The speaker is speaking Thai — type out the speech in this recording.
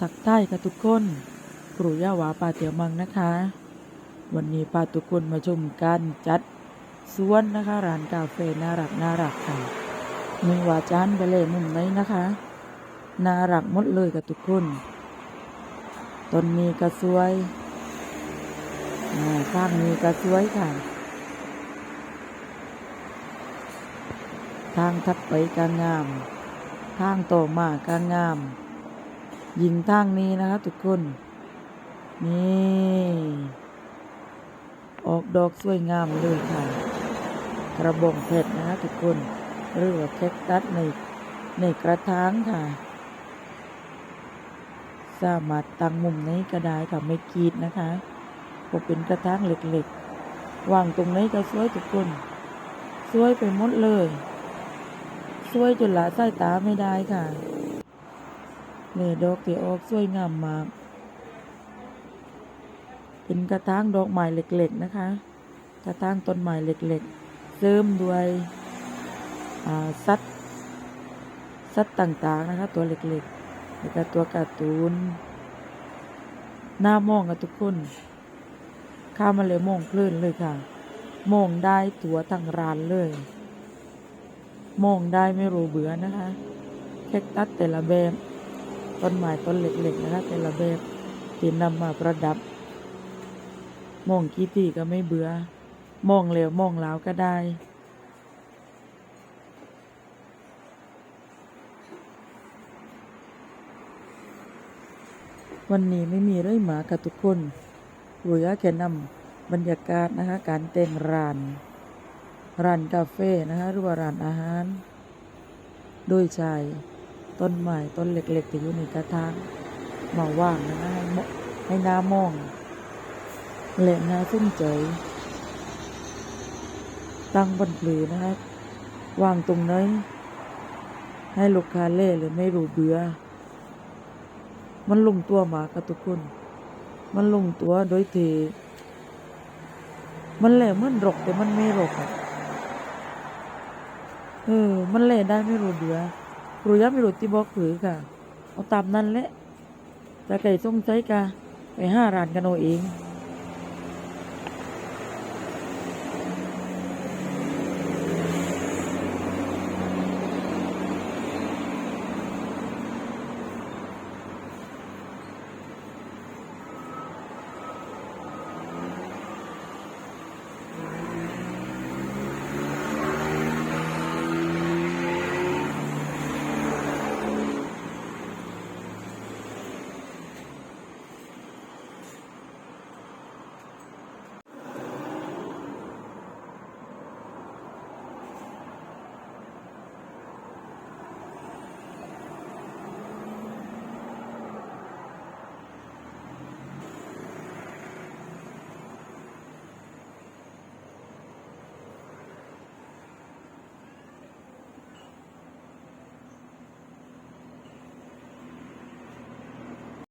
ทักทายกับทุกคนครูย่าหวาปาเตียวมังนะคะ วันนี้พาทุกคนมาชมการจัดสวนนะคะร้านกาแฟน่ารักน่ารักค่ะมีว่าจานไปเลยมุมไหนนะคะน่ารักหมดเลยกับทุกคนต้นมีกระสวยอ่าข้างมีกระสวยค่ะ ทางทัดไปกางงาม ทางต่อมากางงาม ยิงทางนี้นะคะทุกคน นี่ ออกดอกสวยงามเลยค่ะ กระบองเพชรนะคะทุกคนหรือว่าแคคตัสในในกระถางค่ะ สามารถตั้งมุมไหนก็ได้ค่ะไม่กรีดนะคะก็เป็นกระถางเล็กๆวางตรงไหนก็สวยทุกคนสวยไปหมดเลยสวยจนละสายตาไม่ได้ค่ะ เลยดอกที่ออกสวยงามมาก เป็นกระถางดอกไม้เล็กๆนะคะ กระถางต้นไม้เล็กๆเสริมด้วยสัตว์สัตว์ต่างๆนะคะ ตัวเล็กๆแล้วก็ตัวการ์ตูนหน้ามองกับทุกคนข้ามาเลยมองเพลินเลยค่ะ มองได้ตัวทั้งร้านเลย มองได้ไม่รู้เบื่อนะคะแคคตัสแต่ละแบบ ต้นไม้ต้นเล็กๆนะคะแต่ละแบบที่นำมาประดับ มองกี่ทีก็ไม่เบื่อ มองเร็วมองแล้วก็ได้ วันนี้ไม่มีเรื่อยหมากับทุกคนหรือแค่นำบรรยากาศนะคะ การแต่งร้าน ร้านกาแฟนะคะหรือว่าร้านอาหาร โดยใช้ ต้นไม้ต้นเล็กๆที่อยู่ในกระถางมาว่างนะให้ให้น้ามองและน่าสนใจตั้งบนปลือนะคะวางตรงไหนให้ลูกค้าเล่หรือไม่รู้เบื่อ มันลงตัวหมากับทุกคน มันลงตัวโดยที่มันแหล่มันรกแต่มันไม่รกอะเออ มันแหล่ได้ไม่รู้เบื่อ รู้ยับไม่รู้ที่บอกผือค่ะ เอาตามนั้นแหละแต่ไก่สงใจกะไปห้าร้านกันเอาเอง